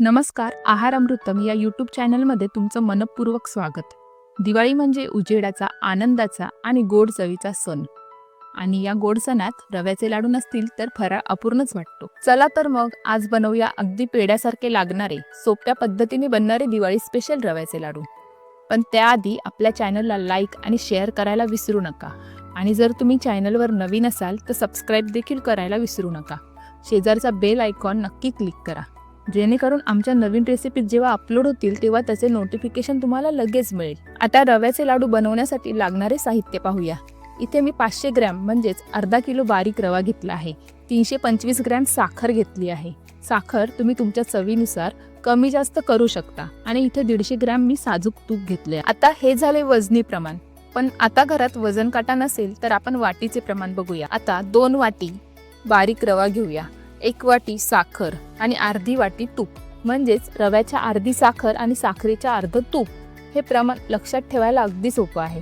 नमस्कार आहार अमृतम या यूट्यूब चॅनलमध्ये तुमचं मनपूर्वक स्वागत. दिवाळी म्हणजे उजेडाचा आनंदाचा आणि गोड चवीचा सण. आणि या गोड सणात रव्याचे लाडू नसतील तर फराळ अपूर्णच वाटतो. चला तर मग आज बनवूया अगदी पेड्यासारखे लागणारे सोप्या पद्धतीने बनणारे दिवाळी स्पेशल रव्याचे लाडू. पण त्याआधी आपल्या चॅनलला लाईक आणि शेअर करायला विसरू नका. आणि जर तुम्ही चॅनलवर नवीन असाल तर सबस्क्राईब देखील करायला विसरू नका. शेजारचा बेल आयकॉन नक्की क्लिक करा. जेणेकरून आमच्या नवीन रेसिपी जेव्हा अपलोड होतील तेव्हा त्याचे नोटिफिकेशन तुम्हाला लगेच मिळेल. आता रव्याचे लाडू बनवण्यासाठी लागणारे साहित्य पाहूया. इथे मी पाचशे ग्रॅम म्हणजेच अर्धा किलो बारीक रवा घेतला आहे. तीनशे पंचवीस ग्रॅम साखर घेतली आहे. साखर तुम्ही तुमच्या चवीनुसार कमी जास्त करू शकता. आणि इथे दीडशे ग्रॅम मी साजूक तूप घेतले आता हे झाले वजनी प्रमाण. पण आता घरात वजन काटा नसेल तर आपण वाटीचे प्रमाण बघूया. आता दोन वाटी बारीक रवा घेऊया. एक वाटी साखर आणि अर्धी वाटी तूप. म्हणजेच रव्याच्या अर्धी साखर आणि साखरेच्या अर्ध तूप. हे प्रमाण लक्षात ठेवायला अगदी सोपं आहे.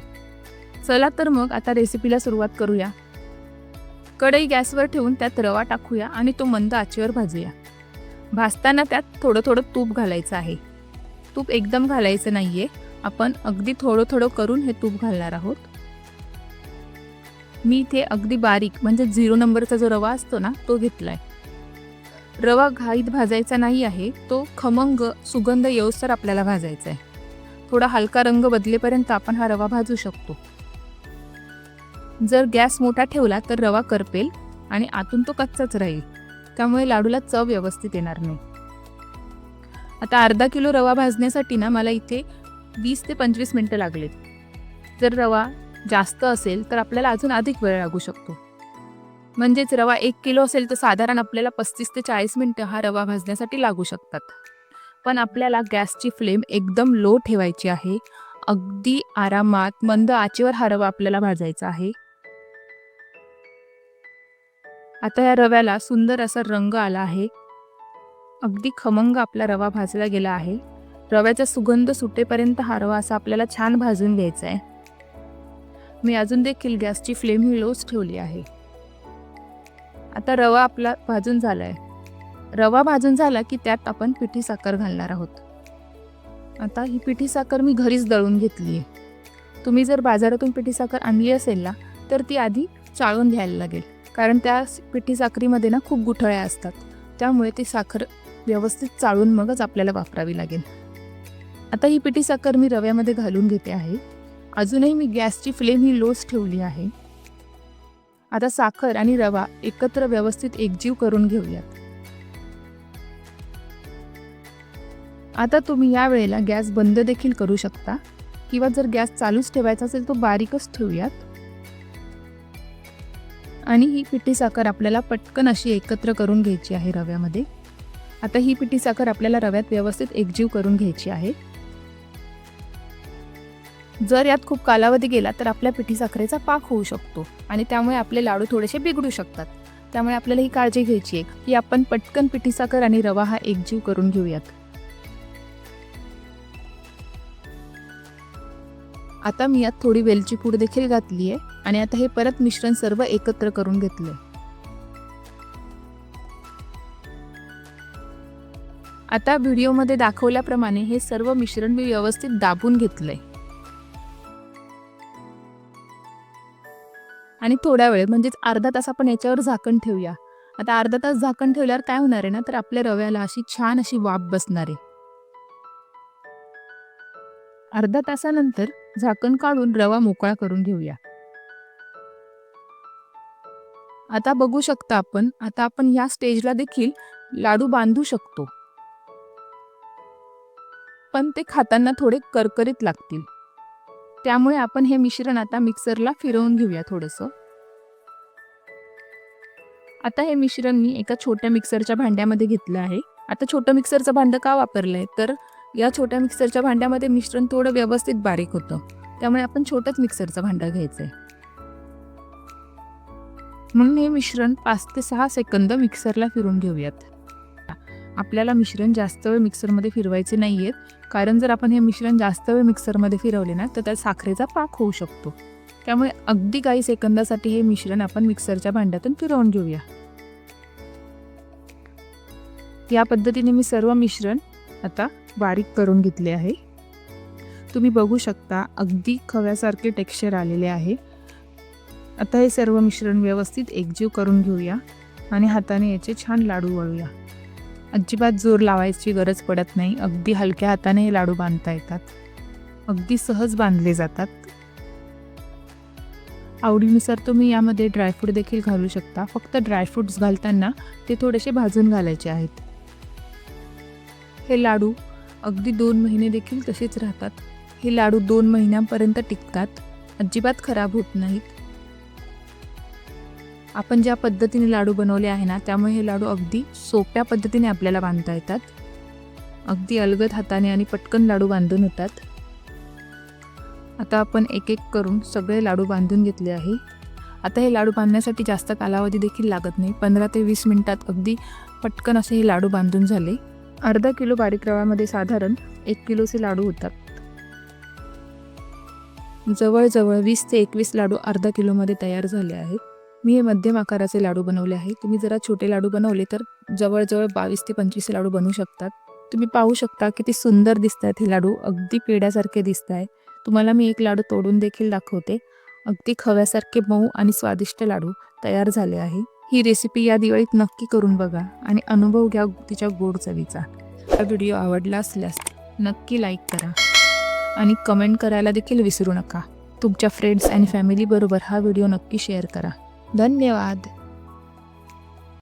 चला तर मग आता रेसिपीला सुरुवात करूया. कढई गॅसवर ठेवून त्यात रवा टाकूया आणि तो मंद आचेवर भाजूया. भाजताना त्यात थोडं थोडं तूप घालायचं आहे. तूप एकदम घालायचं नाही आहे आपण अगदी थोडं थोडं करून हे तूप घालणार आहोत. मी इथे अगदी बारीक म्हणजे झिरो नंबरचा जो रवा असतो ना तो घेतला आहे रवा घाईत भाजायचा नाही आहे तो खमंग सुगंध येऊसर आपल्याला भाजायचा आहे. थोडा हलका रंग बदलेपर्यंत आपण हा रवा भाजू शकतो. जर गॅस मोठा ठेवला तर रवा करपेल आणि आतून तो कच्चाच राहील. त्यामुळे लाडूला चव व्यवस्थित येणार नाही. आता अर्धा किलो रवा भाजण्यासाठी ना मला इथे वीस ते पंचवीस मिनटं लागलेत. जर रवा जास्त असेल तर आपल्याला अजून अधिक वेळ लागू शकतो. म्हणजेच रवा एक किलो असेल तर साधारण आपल्याला पस्तीस ते चाळीस मिनटं हा रवा भाजण्यासाठी लागू शकतात. पण आपल्याला गॅसची फ्लेम एकदम लो ठेवायची आहे. अगदी आरामात मंद आचेवर हा रवा आपल्याला भाजायचा आहे. आता या रव्याला सुंदर असा रंग आला आहे. अगदी खमंग आपला रवा भाजला गेला आहे. रव्याचा सुगंध सुटेपर्यंत हा रवा असा आपल्याला छान भाजून घ्यायचा आहे. मी अजून देखील गॅसची फ्लेम ही लोच ठेवली आहे. आता रवा आपला भाजून झाला आहे रवा भाजून झाला की त्यात आपण पिठी साखर घालणार आहोत. आता ही पिठी साखर मी घरीच दळून घेतली आहे. तुम्ही जर बाजारातून पिठी साखर आणली असेल ना तर ती आधी चाळून घ्यायला लागेल. कारण त्या पिठी साखरीमध्ये ना खूप गुठळ्या असतात. त्यामुळे ती साखर व्यवस्थित चाळून मगच आपल्याला वापरावी लागेल. आता ही पिठी साखर मी रव्यामध्ये घालून घेते आहे. अजूनही मी गॅसची फ्लेम ही लोच ठेवली आहे. आता साखर आणि रवा एकत्र व्यवस्थित एकजीव करून घेऊयात. आता तुम्ही या वेळेला गॅस बंद देखील करू शकता किंवा जर गॅस चालूच ठेवायचा असेल तो बारीकच ठेवूयात. आणि ही पिठी साखर आपल्याला पटकन अशी एकत्र करून घ्यायची आहे रव्यामध्ये. आता ही पिठी साखर आपल्याला रव्यात व्यवस्थित एकजीव करून घ्यायची आहे. जर यात खूप कालावधी गेला तर आपल्या पिठी साखरेचा पाक होऊ शकतो आणि त्यामुळे आपले लाडू थोडेसे बिघडू शकतात. त्यामुळे आपल्याला ही काळजी घ्यायची आहे की आपण पटकन पिठी साखर आणि रवा हा एकजीव करून घेऊयात. आता मी यात थोडी वेलची पूड देखील घातली आहे आणि आता हे परत मिश्रण सर्व एकत्र करून घेतले आता व्हिडिओमध्ये दाखवल्याप्रमाणे हे सर्व मिश्रण मी व्यवस्थित दाबून घेतलंय. आणि थोड्या वेळ म्हणजेच अर्धा तास आपण याच्यावर झाकण ठेवूया. आता अर्धा तास झाकण ठेवल्यावर काय होणार आहे ना तर आपल्या रव्याला अशी छान अशी वाफ बसणार आहे. अर्धा तासानंतर झाकण काढून रवा मोकळा करून घेऊया. आता बघू शकता आपण आता आपण या स्टेजला देखील लाडू बांधू शकतो. पण ते खाताना थोडे करकरीत लागतील. त्यामुळे आपण हे मिश्रण आता मिक्सरला फिरवून घेऊया थोडंसं. आता हे मिश्रण मी एका छोट्या मिक्सरच्या भांड्यामध्ये घेतलं आहे. आता छोटं मिक्सरचं भांडं का वापरलंय? तर या छोट्या मिक्सरच्या भांड्यामध्ये मिश्रण थोडं व्यवस्थित बारीक होतं. त्यामुळे आपण छोटंच मिक्सरचं भांडं आहे म्हणून हे मिश्रण पाच ते सहा सेकंद मिक्सरला फिरून घेऊयात. आपल्याला मिश्रण जास्त वेळ मिक्सरमध्ये फिरवायचे नाहीयेत. कारण जर आपण हे मिश्रण जास्त वेळ मिक्सरमध्ये फिरवले ना तर त्यात साखरेचा पाक होऊ शकतो. त्यामुळे अगदी काही सेकंदासाठी हे मिश्रण आपण मिक्सरच्या भांड्यातून फिरवून घेऊया. या पद्धतीने मी सर्व मिश्रण आता बारीक करून घेतले आहे. तुम्ही बघू शकता अगदी खव्यासारखे टेक्स्चर आलेले आहे. आता हे सर्व मिश्रण व्यवस्थित एकजीव करून घेऊया आणि हाताने याचे छान लाडू वळूया. अजिबात जोर लावायची गरज पडत नाही. अगदी हलक्या हाताने हे लाडू बांधता येतात. अगदी सहज बांधले जातात. आवडीनुसार तुम्ही यामध्ये ड्रायफ्रूट देखील घालू शकता. फक्त ड्रायफ्रूट्स घालताना ते थोडेसे भाजून घालायचे आहेत. हे लाडू अगदी दोन महिने देखील तसेच राहतात. हे लाडू दोन महिन्यांपर्यंत टिकतात. अजिबात खराब होत नाहीत. आपण ज्या पद्धतीने लाडू बनवले आहे ना त्यामुळे हे लाडू अगदी सोप्या पद्धतीने आपल्याला बांधता येतात. अगदी अलगद हाताने आणि पटकन लाडू बांधून होतात आता आपण एक एक करून सगळे लाडू बांधून घेतले आहे. आता हे लाडू बांधण्यासाठी जास्त कालावधी देखील लागत नाही. पंधरा ते वीस मिनटात अगदी पटकन असे हे लाडू बांधून झाले. अर्धा किलो बारीक रव्यामध्ये साधारण एक किलोचे लाडू होतात. जवळजवळ वीस ते एकवीस लाडू अर्धा किलोमध्ये तयार झाले आहेत. मी हे मध्यम आकाराचे लाडू बनवले आहे. तुम्ही जरा छोटे लाडू बनवले तर जवळजवळ बावीस ते पंचवीस लाडू बनवू शकतात. तुम्ही पाहू शकता किती सुंदर दिसत आहेत हे लाडू. अगदी पेड्यासारखे दिसत आहे तुम्हाला मी एक लाडू तोडून देखील दाखवते. अगदी खव्यासारखे मऊ आणि स्वादिष्ट लाडू तयार झाले आहे. ही रेसिपी या दिवाळीत नक्की करून बघा आणि अनुभव घ्या तिच्या गोड चवीचा. हा व्हिडिओ आवडला असल्यास नक्की लाईक करा आणि कमेंट करायला देखील विसरू नका. तुमच्या फ्रेंड्स आणि फॅमिलीबरोबर हा व्हिडिओ नक्की शेअर करा. धन्यवाद.